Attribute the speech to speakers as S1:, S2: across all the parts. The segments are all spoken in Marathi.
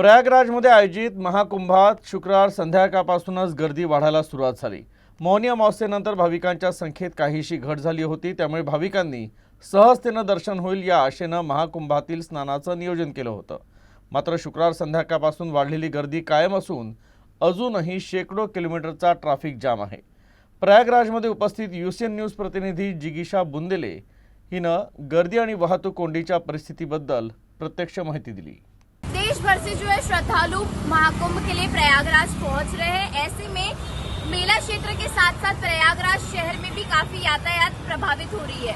S1: प्रयागराजमध्ये आयोजित महाकुंभात शुक्रवार संध्याकाळपासूनच गर्दी वाढायला सुरुवात झाली. मौनी अमावस्येनंतर भाविकांच्या संख्येत काहीशी घट झाली होती त्यामुळे भाविकांनी सहजतेनं दर्शन होईल या आशेनं महाकुंभातील स्नानाचं नियोजन केलं होतं. मात्र शुक्रवार संध्याकाळपासून वाढलेली गर्दी कायम असून अजूनही शेकडो किलोमीटरचा ट्रॅफिक जाम आहे. प्रयागराजमध्ये उपस्थित युसीएन न्यूज प्रतिनिधी जिगीशा बुंदेले हिनं गर्दी आणि वाहतूक कोंडीच्या परिस्थितीबद्दल प्रत्यक्ष माहिती दिली.
S2: देश भर से जो है श्रद्धालु महाकुंभ के लिए प्रयागराज पहुँच रहे हैं। ऐसे में मेला क्षेत्र के साथ साथ प्रयागराज शहर में भी काफ़ी यातायात प्रभावित हो रही है।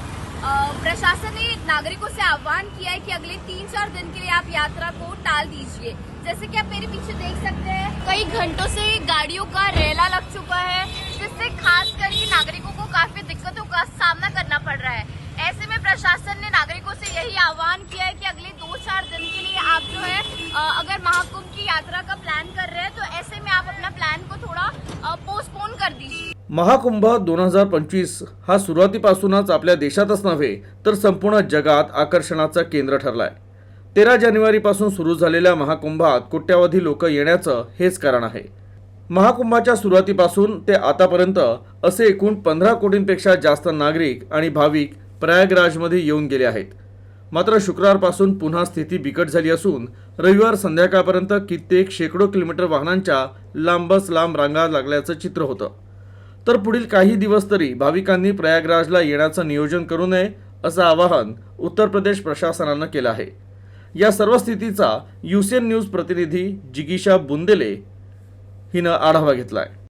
S2: प्रशासन ने नागरिकों से आह्वान किया है कि अगले तीन चार दिन के लिए आप यात्रा को टाल दीजिए। जैसे कि आप मेरे पीछे देख सकते हैं, कई घंटों से गाड़ियों का रेला लग चुका है, जिससे खास करके नागरिकों को काफ़ी दिक्कतों का सामना करना पड़ रहा है। ऐसे में प्रशासन ने नागरिकों से यही आह्वान किया आप जो है अगर महाकुंभ की यात्रा का प्लान कर रहे हैं तो ऐसे में आप अपना प्लान को थोड़ा पोस्टपोन कर दीजिए।
S1: महाकुंभ दोन हजार पंचवीस हा सुरुवातीपासूनच आपल्या देशातच नव्हे तर संपूर्ण जगात आकर्षणाचं केंद्र ठरलाय. तेरा जानेवारीपासून सुरू झालेल्या महाकुंभात कोट्यावधी लोक येण्याचं हेच कारण आहे. महाकुंभाच्या सुरुवातीपासून ते आतापर्यंत असे एकूण पंधरा कोटींपेक्षा जास्त नागरिक आणि भाविक प्रयागराजमध्ये येऊन गेले आहेत. मात्र शुक्रवारपासून पुन्हा स्थिती बिकट झाली असून रविवार संध्याकाळपर्यंत कित्येक शेकडो किलोमीटर वाहनांच्या लांबच लांब रांगा लागल्याचं चित्र होतं. तर पुढील काही दिवस तरी भाविकांनी प्रयागराजला येण्याचं नियोजन करू नये असं आवाहन उत्तर प्रदेश प्रशासनानं केलं आहे. या सर्व स्थितीचा युसीएन न्यूज प्रतिनिधी जिगीशा बुंदेले हिनं आढावा घेतला आहे